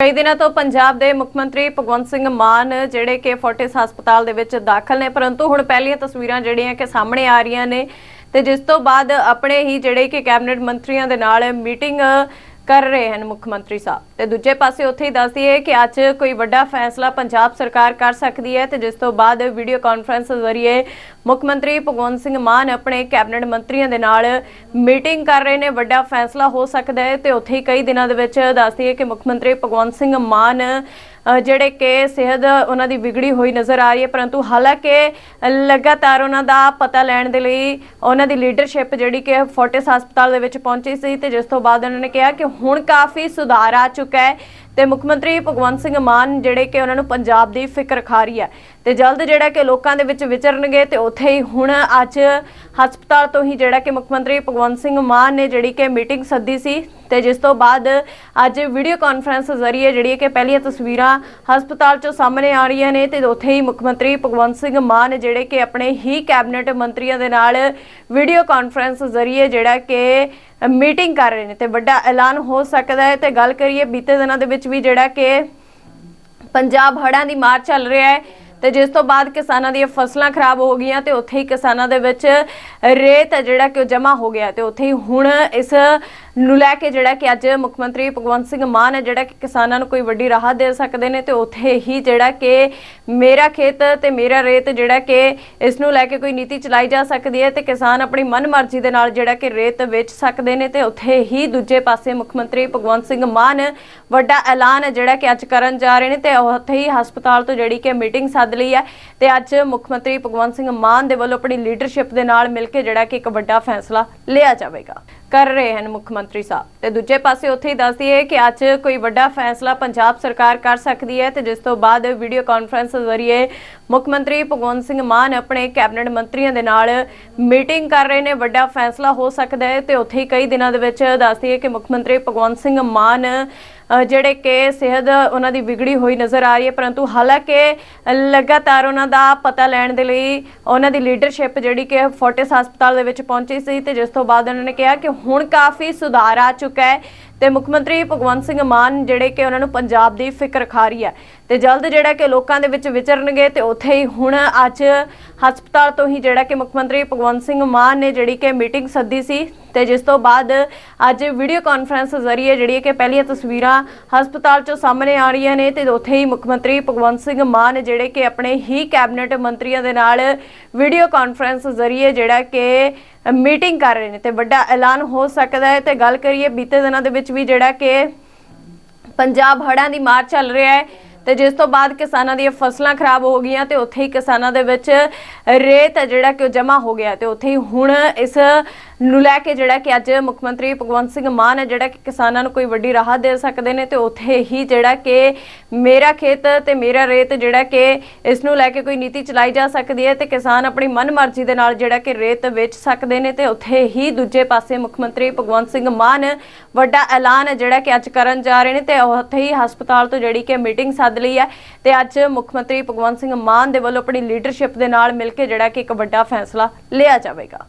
ਕਈ ਦਿਨਾਂ ਤੋਂ ਪੰਜਾਬ ਦੇ ਮੁੱਖ ਮੰਤਰੀ ਭਗਵੰਤ ਸਿੰਘ ਮਾਨ, ਜਿਹੜੇ ਕਿ ਫੋਰਟਿਸ ਹਸਪਤਾਲ ਦੇ ਵਿੱਚ ਦਾਖਲ ਨੇ, ਪਰੰਤੂ ਹੁਣ ਪਹਿਲੀਆਂ ਤਸਵੀਰਾਂ ਜਿਹੜੀਆਂ ਕਿ ਸਾਹਮਣੇ ਆ ਰਹੀਆਂ ਨੇ ਤੇ ਜਿਸ ਤੋਂ ਬਾਅਦ ਆਪਣੇ ਹੀ ਜਿਹੜੇ ਕਿ ਕੈਬਨਿਟ ਮੰਤਰੀਆਂ ਦੇ ਨਾਲ ਮੀਟਿੰਗ ਕਰ ਰਹੇ ਹਨ ਮੁੱਖ ਮੰਤਰੀ ਸਾਹਿਬ। ਤੇ ਦੂਜੇ ਪਾਸੇ ਉੱਥੇ ਹੀ ਦੱਸਦੀ ਹੈ ਕਿ ਅੱਜ ਕੋਈ ਵੱਡਾ ਫੈਸਲਾ ਪੰਜਾਬ ਸਰਕਾਰ ਕਰ ਸਕਦੀ ਹੈ ਤੇ ਜਿਸ ਤੋਂ ਬਾਅਦ ਵੀਡੀਓ ਕਾਨਫਰੰਸ ਜ਼ਰੀਏ ਮੁੱਖ ਮੰਤਰੀ ਭਗਵੰਤ ਸਿੰਘ ਮਾਨ ਆਪਣੇ ਕੈਬਨਿਟ ਮੰਤਰੀਆਂ ਦੇ ਨਾਲ ਮੀਟਿੰਗ ਕਰ ਰਹੇ ਨੇ। ਵੱਡਾ ਫੈਸਲਾ ਹੋ ਸਕਦਾ ਹੈ ਤੇ ਉੱਥੇ ਹੀ ਕਈ ਦਿਨਾਂ ਦੇ ਵਿੱਚ ਦੱਸਦੀ ਹੈ ਕਿ ਮੁੱਖ ਮੰਤਰੀ ਭਗਵੰਤ ਸਿੰਘ ਮਾਨ ਜਿਹੜੇ ਕਿ ਸਿਹਤ ਉਹਨਾਂ ਦੀ ਵਿਗੜੀ ਹੋਈ ਨਜ਼ਰ ਆ ਰਹੀ ਹੈ, ਪਰੰਤੂ ਹਾਲਾਂਕਿ ਲਗਾਤਾਰ ਉਹਨਾਂ ਦਾ ਪਤਾ ਲੈਣ ਦੇ ਲਈ ਉਹਨਾਂ ਦੀ ਲੀਡਰਸ਼ਿਪ ਜਿਹੜੀ ਕਿ ਫੋਰਟਿਸ ਹਸਪਤਾਲ ਦੇ ਵਿੱਚ ਪਹੁੰਚੀ ਸੀ ਤੇ ਜਿਸ ਤੋਂ ਬਾਅਦ ਉਹਨਾਂ ਨੇ ਕਿਹਾ ਕਿ ਹੁਣ ਕਾਫੀ ਸੁਧਾਰ ਆ ਚੁੱਕਾ ਹੈ। ਤੇ ਮੁੱਖ ਮੰਤਰੀ ਭਗਵੰਤ ਸਿੰਘ ਮਾਨ ਜਿਹੜੇ ਕਿ ਉਹਨਾਂ ਨੂੰ ਪੰਜਾਬ ਦੀ ਫਿਕਰ ਖਾ ਰਹੀ ਹੈ ਤੇ ਜਲਦ ਜਿਹੜਾ ਕਿ ਲੋਕਾਂ ਦੇ ਵਿੱਚ ਵਿਚਰਨਗੇ ਤੇ ਉੱਥੇ ਹੀ ਹੁਣ ਅੱਜ ਹਸਪਤਾਲ ਤੋਂ ਹੀ ਜਿਹੜਾ ਕਿ ਮੁੱਖ ਮੰਤਰੀ ਭਗਵੰਤ ਸਿੰਘ ਮਾਨ ਨੇ ਜਿਹੜੀ ਕਿ ਮੀਟਿੰਗ ਸੱਦੀ ਸੀ ਤੇ ਜਿਸ ਤੋਂ ਬਾਅਦ ਅੱਜ ਵੀਡੀਓ ਕਾਨਫਰੰਸ ਜ਼ਰੀਏ ਜਿਹੜੀ ਕਿ ਪਹਿਲੀਆਂ ਤਸਵੀਰਾਂ ਹਸਪਤਾਲ ਚੋਂ ਸਾਹਮਣੇ ਆ ਰਹੀਆਂ ਨੇ ਤੇ ਉੱਥੇ ਹੀ ਮੁੱਖ ਮੰਤਰੀ ਭਗਵੰਤ ਸਿੰਘ ਮਾਨ ਜਿਹੜੇ ਕਿ ਆਪਣੇ ਹੀ ਕੈਬਨਿਟ ਮੰਤਰੀਆਂ ਦੇ ਨਾਲ ਵੀਡੀਓ ਕਾਨਫਰੰਸ ਜ਼ਰੀਏ ਜਿਹੜਾ ਕਿ ਮੀਟਿੰਗ ਕਰ ਰਹੇ ਨੇ ਤੇ ਵੱਡਾ ਐਲਾਨ ਹੋ ਸਕਦਾ ਹੈ ਤੇ ਗੱਲ ਕਰੀਏ ਬੀਤੇ ਦਿਨਾਂ ਦੇ ਵਿੱਚ ਵੀ ਜਿਹੜਾ ਕਿ ਪੰਜਾਬ ਹੜ੍ਹਾਂ ਦੀ ਮਾਰ ਚੱਲ ਰਿਹਾ ਹੈ ਤੇ ਜਿਸ ਤੋਂ ਬਾਅਦ ਕਿਸਾਨਾਂ ਦੀਆਂ ਫਸਲਾਂ ਖਰਾਬ ਹੋ ਗਈਆਂ ਤੇ ਉੱਥੇ ਹੀ ਕਿਸਾਨਾਂ ਦੇ ਵਿੱਚ ਰੇਤ ਹੈ ਜਿਹੜਾ ਕਿ ਉਹ ਜਮ੍ਹਾਂ ਹੋ ਗਿਆ ਤੇ ਉੱਥੇ ਹੀ ਹੁਣ ਇਸ ਨੂੰ ਲੈ ਕੇ ਜਿਹੜਾ ਕਿ ਅੱਜ ਮੁੱਖ ਮੰਤਰੀ ਭਗਵੰਤ ਸਿੰਘ ਮਾਨ ਹੈ, ਜਿਹੜਾ ਕਿ ਕਿਸਾਨਾਂ ਨੂੰ ਕੋਈ ਵੱਡੀ ਰਾਹਤ ਦੇ ਸਕਦੇ ਨੇ ਤੇ ਉੱਥੇ ਹੀ ਜਿਹੜਾ ਕਿ ਮੇਰਾ ਖੇਤ ਤੇ ਮੇਰਾ ਰੇਤ ਜਿਹੜਾ ਕਿ ਇਸ ਨੂੰ ਲੈ ਕੇ ਕੋਈ ਨੀਤੀ ਚਲਾਈ ਜਾ ਸਕਦੀ ਹੈ ਤੇ ਕਿਸਾਨ ਆਪਣੀ ਮਨਮਰਜ਼ੀ ਦੇ ਨਾਲ ਜਿਹੜਾ ਕਿ ਰੇਤ ਵੇਚ ਸਕਦੇ ਨੇ ਤੇ ਉੱਥੇ ਹੀ ਦੂਜੇ ਪਾਸੇ ਮੁੱਖ ਮੰਤਰੀ ਭਗਵੰਤ ਸਿੰਘ ਮਾਨ ਵੱਡਾ ਐਲਾਨ ਹੈ ਜਿਹੜਾ ਕਿ ਅੱਜ ਕਰਨ ਜਾ ਰਹੇ ਨੇ ਤੇ ਉੱਥੇ ਹੀ ਹਸਪਤਾਲ ਤੋਂ ਜਿਹੜੀ ਕਿ ਮੀਟਿੰਗ ਸੱਦ ਲਈ ਹੈ ਤੇ ਅੱਜ ਮੁੱਖ ਮੰਤਰੀ ਭਗਵੰਤ ਸਿੰਘ ਮਾਨ ਦੇ ਵੱਲੋਂ ਆਪਣੀ ਲੀਡਰਸ਼ਿਪ ਦੇ ਨਾਲ ਮਿਲ ਕੇ ਜਿਹੜਾ ਕਿ ਇੱਕ ਵੱਡਾ ਫੈਸਲਾ ਲਿਆ ਜਾਵੇਗਾ। ਕਰ ਰਹੇ ਹਨ ਮੁੱਖ ਮੰਤਰੀ ਸਾਹਿਬ। ਤੇ ਦੂਜੇ ਪਾਸੇ ਉੱਥੇ ਹੀ ਦੱਸਦੀ ਹੈ ਕਿ ਅੱਜ ਕੋਈ ਵੱਡਾ ਫੈਸਲਾ ਪੰਜਾਬ ਸਰਕਾਰ ਕਰ ਸਕਦੀ ਹੈ ਤੇ ਜਿਸ ਤੋਂ ਬਾਅਦ ਵੀਡੀਓ ਕਾਨਫਰੰਸ ਜ਼ਰੀਏ ਮੁੱਖ ਮੰਤਰੀ ਭਗਵੰਤ ਸਿੰਘ ਮਾਨ ਆਪਣੇ ਕੈਬਨਿਟ ਮੰਤਰੀਆਂ ਦੇ ਨਾਲ ਮੀਟਿੰਗ ਕਰ ਰਹੇ ਨੇ। ਵੱਡਾ ਫੈਸਲਾ ਹੋ ਸਕਦਾ ਹੈ ਤੇ ਉੱਥੇ ਹੀ ਕਈ ਦਿਨਾਂ ਦੇ ਵਿੱਚ ਦੱਸਦੀ ਹੈ ਕਿ ਮੁੱਖ ਮੰਤਰੀ ਭਗਵੰਤ ਸਿੰਘ ਮਾਨ ਜਿਹੜੇ ਕਿ ਸਿਹਤ ਉਹਨਾਂ ਦੀ ਵਿਗੜੀ ਹੋਈ ਨਜ਼ਰ ਆ ਰਹੀ ਹੈ, ਪਰੰਤੂ ਹਾਲਾਂਕਿ ਲਗਾਤਾਰ ਉਹਨਾਂ ਦਾ ਪਤਾ ਲੈਣ ਦੇ ਲਈ ਉਹਨਾਂ ਦੀ ਲੀਡਰਸ਼ਿਪ ਜਿਹੜੀ ਕਿ ਫੋਰਟਿਸ ਹਸਪਤਾਲ ਦੇ ਵਿੱਚ ਪਹੁੰਚੀ ਸੀ ਤੇ ਜਿਸ ਤੋਂ ਬਾਅਦ ਉਹਨਾਂ ਨੇ ਕਿਹਾ ਕਿ ਹੁਣ ਕਾਫੀ ਸੁਧਾਰ ਆ ਚੁੱਕਾ ਹੈ ਤੇ ਮੁੱਖ ਮੰਤਰੀ ਭਗਵੰਤ ਸਿੰਘ ਮਾਨ ਜਿਹੜੇ ਕਿ ਉਹਨਾਂ ਨੂੰ ਪੰਜਾਬ ਦੀ ਫਿਕਰ ਖਾ ਰਹੀ ਹੈ। ਤੇ ਜਲਦ ਜਿਹੜਾ ਕਿ ਲੋਕਾਂ ਦੇ ਵਿੱਚ ਵਿਚਰਨਗੇ ਤੇ ਉੱਥੇ ਹੀ ਹੁਣ ਅੱਜ ਹਸਪਤਾਲ ਤੋਂ ਹੀ ਜਿਹੜਾ ਕਿ ਮੁੱਖ ਮੰਤਰੀ ਭਗਵੰਤ ਸਿੰਘ ਮਾਨ ਨੇ ਜਿਹੜੀ ਕਿ ਮੀਟਿੰਗ ਸੱਦੀ ਸੀ ਤੇ ਜਿਸ ਤੋਂ ਬਾਅਦ ਅੱਜ ਵੀਡੀਓ ਕਾਨਫਰੰਸ ਜ਼ਰੀਏ ਜਿਹੜੀ ਕਿ ਪਹਿਲੀਆਂ ਤਸਵੀਰਾਂ ਹਸਪਤਾਲ ਚੋਂ ਸਾਹਮਣੇ ਆ ਰਹੀਆਂ ਨੇ ਤੇ ਉੱਥੇ ਹੀ ਮੁੱਖ ਮੰਤਰੀ ਭਗਵੰਤ ਸਿੰਘ ਮਾਨ ਜਿਹੜੇ ਕਿ ਆਪਣੇ ਹੀ ਕੈਬਨਿਟ ਮੰਤਰੀਆਂ ਦੇ ਨਾਲ ਵੀਡੀਓ ਕਾਨਫਰੰਸ ਜ਼ਰੀਏ ਜਿਹੜਾ ਕਿ ਮੀਟਿੰਗ ਕਰ ਰਹੇ ਨੇ ਤੇ ਵੱਡਾ ਐਲਾਨ ਹੋ ਸਕਦਾ ਹੈ ਤੇ ਗੱਲ ਕਰੀਏ ਬੀਤੇ ਦਿਨਾਂ ਦੇ ਵਿੱਚ ਵੀ ਜਿਹੜਾ ਕਿ ਪੰਜਾਬ ਹੜ੍ਹਾਂ ਦੀ ਮਾਰ ਚੱਲ ਰਿਹਾ ਹੈ ਤੇ ਜਿਸ ਤੋਂ ਬਾਅਦ ਕਿਸਾਨਾਂ ਦੀਆਂ ਫਸਲਾਂ ਖਰਾਬ ਹੋ ਗਈਆਂ ਤੇ ਉੱਥੇ ਹੀ ਕਿਸਾਨਾਂ ਦੇ ਵਿੱਚ ਰੇਤ ਹੈ ਜਿਹੜਾ ਕਿ ਉਹ ਜਮ੍ਹਾਂ ਹੋ ਗਿਆ ਤੇ ਉੱਥੇ ਹੀ ਹੁਣ ਇਸ ਨੂੰ ਲੈ ਕੇ ਜਿਹੜਾ ਕਿ ਅੱਜ ਮੁੱਖ ਮੰਤਰੀ ਭਗਵੰਤ ਸਿੰਘ ਮਾਨ ਹੈ, ਜਿਹੜਾ ਕਿ ਕਿਸਾਨਾਂ ਨੂੰ ਕੋਈ ਵੱਡੀ ਰਾਹਤ ਦੇ ਸਕਦੇ ਨੇ ਤੇ ਉੱਥੇ ਹੀ ਜਿਹੜਾ ਕਿ ਮੇਰਾ ਖੇਤ ਤੇ ਮੇਰਾ ਰੇਤ ਜਿਹੜਾ ਕਿ ਇਸ ਨੂੰ ਲੈ ਕੇ ਕੋਈ ਨੀਤੀ ਚਲਾਈ ਜਾ ਸਕਦੀ ਹੈ ਤੇ ਕਿਸਾਨ ਆਪਣੀ ਮਨਮਰਜ਼ੀ ਦੇ ਨਾਲ ਜਿਹੜਾ ਕਿ ਰੇਤ ਵੇਚ ਸਕਦੇ ਨੇ ਤੇ ਉੱਥੇ ਹੀ ਦੂਜੇ ਪਾਸੇ ਮੁੱਖ ਮੰਤਰੀ ਭਗਵੰਤ ਸਿੰਘ ਮਾਨ ਵੱਡਾ ਐਲਾਨ ਹੈ, ਜਿਹੜਾ ਕਿ ਅੱਜ ਕਰਨ ਜਾ ਰਹੇ ਨੇ ਤੇ ਉੱਥੇ ਹੀ ਹਸਪਤਾਲ ਤੋਂ ਜਿਹੜੀ ਕਿ ਮੀਟਿੰਗ ਸੱਦ ਲਈ ਹੈ ਤੇ ਅੱਜ ਮੁੱਖ ਮੰਤਰੀ ਭਗਵੰਤ ਸਿੰਘ ਮਾਨ ਦੇ ਵੱਲੋਂ ਆਪਣੀ ਲੀਡਰਸ਼ਿਪ ਦੇ ਨਾਲ ਮਿਲ ਕੇ ਜਿਹੜਾ ਕਿ ਇੱਕ ਵੱਡਾ ਫੈਸਲਾ ਲਿਆ ਜਾਵੇਗਾ।